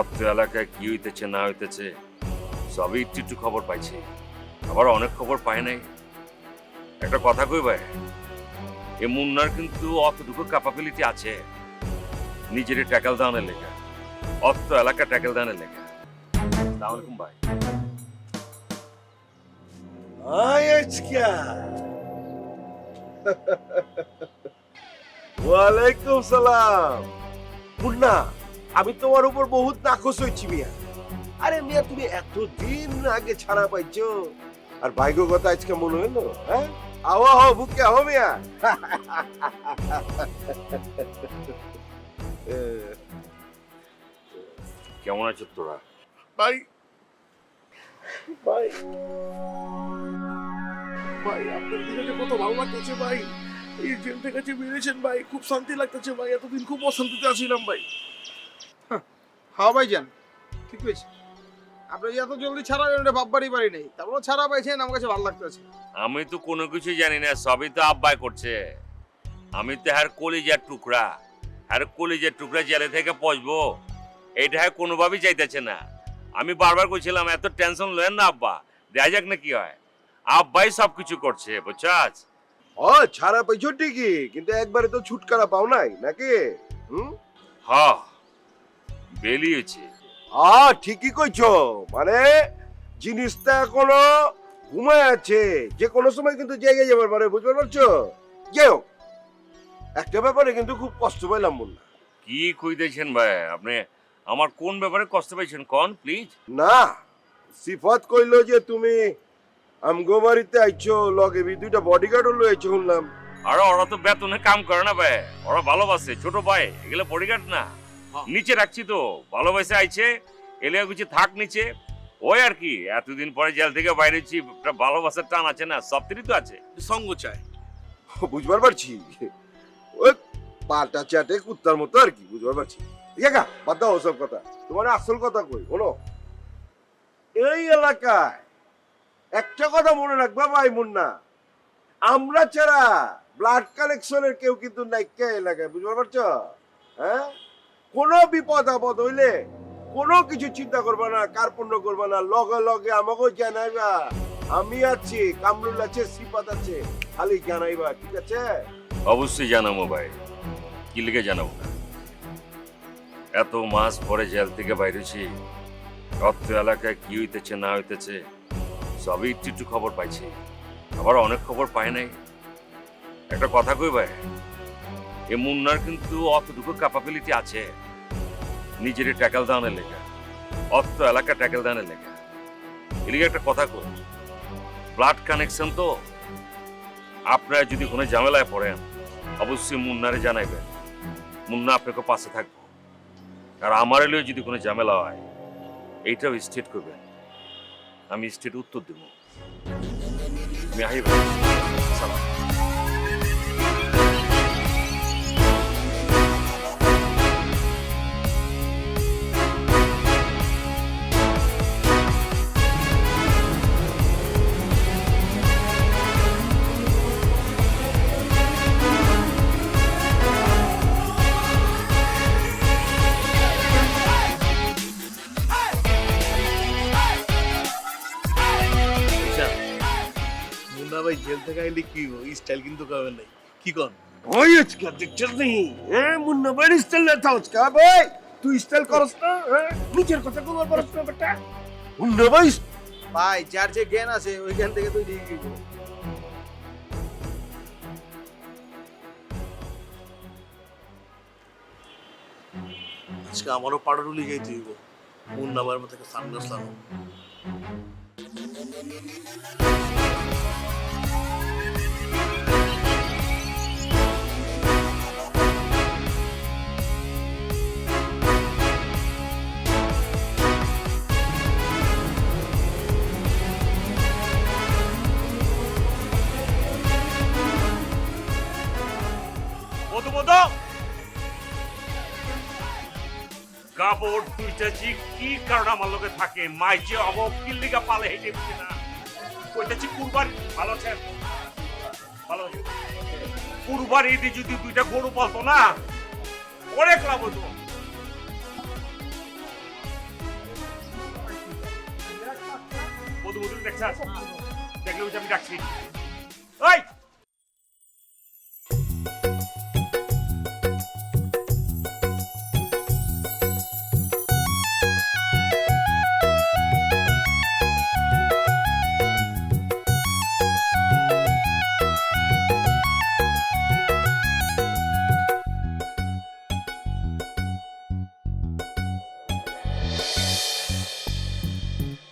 অত্র এলাকায় কি হইতেছে, না হইতেছে, সবই একটু একটু খবর পাইছি। আবার অনেক খবর পাই নাই। একটা কথা কই ভাই, এ মুন্নার কিন্তু অতটুকু ক্যাপাবিলিটি আছে, নিজের ট্যাকেল দানের লেখা অত্র এলাকা ট্যাকেল দানের লেখা সালামালাইকুম ভাই? আজকা। ওয়ালাইকুম সালাম। মুন্না আমি তোমার উপর বহুত নাখোশ হয়েছি মিয়া। আরে মিয়া তুমি এতদিন আগে ছাড়া পাইছো। আর ভাইগো কথা আজকে মনে হলো হ্যাঁ? আওয়া হো বুকে হো মিয়া। কেমন আছো তোরা? ভাই। ভাই। ভাই আপনার দিকে কত ভালো লাগতেছে ভাই। এই জেল থেকে যে বেরিয়েছেন ভাই খুব শান্তি লাগতেছে ভাই। এতদিন খুব অশান্তিতে আছিলাম ভাই। হ্যাঁ ভাইজান ঠিক হয়েছে আপনি এত জলদি ছাড়া এটা ভাববারই পারি নেই। তারপর ছাড়া পাইছেন আমার কাছে ভালো লাগতেছে আমি তো কোনো কিছু জানি না সবই তো আব্বাই করছে। আমি তো হ্যার কলিজার টুকরা আর কলিজার টুকরা জেলে থেকে পচবো। এটা হ্যাঁ কোনোভাবেই চাইতেছে না। আমি বারবার কইছিলাম এত টেনশন লেন না আব্বা দেখা যাক না কি হয়। আব্বাই সব কিছু করছে বুঝছাস? ও ছাড়া পাইছো ঠিকই কিন্তু একবারে তো ছুটকারা পাও নাই নাকি? হুম? হ বেরিয়েছে আ ঠিকই কইছো। মানে জিনিসটা এখনও ঘুমায় আছে। যে কোনো সময় কিন্তু জেগে যাবে মানে বুঝতে পারছ? হোক একটা ব্যাপারে কিন্তু খুব কষ্ট পাইলাম মুন্না কি কইতেছেন ভাই আপনি আমার কোন ব্যাপারে কষ্ট পাইছেন কন প্লিজ? না সিফাত কইলো যে তুমি আমগো বাড়িতে আইছো লগে বি দুইটা বডিগার্ডও লইছো শুনলাম। আর ওরা তো বেতনে কাম করে না ভাই ওরা ভালোবাসে ছোট ভাই এগুলো বডিগার্ড না। নিচে রাখছি তো ভালোবাসে আইছে এলে কিছু থাক নিচে। ওই আর কি এতদিন পরে জেল থেকে বাইরে হচ্ছি ভালোবাসার টান আছে না সবটিরই তো আছে। সঙ্গ চাই। বুঝবার পারছি। ওই পাটা চাটে কুত্তার মতো আর কি বুঝবার পারছি। আছে বাদ দাও ওসব কথা। তোমার আসল কথা কই শোনো এই এলাকায় একটা কথা মনে রাখবা ভাই মুন্না। আমরা ছাড়া ব্লাড কালেকশনের কেউ কিন্তু নাইকা এলাকায় বুঝতে পারছ? হ্যাঁ? কোনো বিপদ আপদ হইলে কোনো কিছু চিন্তা করবা না, কার্পণ্য করবা না। লগে লগে আমাকে জানাইবা। আমি আছি, কামরুল আছে সিপাত আছে, খালি জানাইবা, ঠিক আছে? অবশ্যই জানাব ভাই। কি লিখে জানাব? এত মাস পরে জেল থেকে বাইরেছি অত্র এলাকায় কি হইতেছে, না হইতেছে, সবই একটু একটু খবর পাইছি। আবার অনেক খবর পাই নাই। একটা কথা কই ভাই? এ মুন্নার কিন্তু অতটুকু ক্যাপাবিলিটি আছে। নিজের ট্যাকেল দানের লেখা অত্র এলাকা ট্যাকেল দানের লেখা এদিকে একটা কথা কই। ব্লাড কানেকশন তো আপনারা যদি কোনো ঝামেলায় পড়েন, অবশ্যই মুন্নারে জানাইবেন। মুন্না আপনাকে পাশে থাকব। আর আমার এলেও যদি কোনো ঝামেলা হয়, এইটাও স্টেট করবেন আমি স্টেট উত্তর দেব। আহি ভাই। সালাম। মুন্না ভাই জেল থেকে আইলে কি স্টাইল কিন্তু কাবে নাই। কি কন? ওই আজকে দেখছিস নি? হ্যাঁ মুন্না ভাই স্টাইল না থাকছ কা ভাই। তুই স্টাইল করস না নিজের কথা বলবার পারছ না বেটা। মুন্না ভাই ভাই যার যে জ্ঞান আছে ওই জ্ঞান থেকে তুই দিয়ে দিব। আজকে আমারও পাড়ারুলি যাইতে হইব। মুন্না ভাইয়ের মতো লাগাবো গাবর দুইটা জি কি কারণ আমার লোকে থাকে? মাই যে কিল্লিগা পালে হেঁটে বুঝে না? ওইটা জি কুরবার ভালো আছেন? ভালো কুরবার ঈদে যদি দুইটা গরু পালতো না, অনেক লাভ হতো। বধু বধু দেখছাস দেখলে আমি ডাকছি। ওই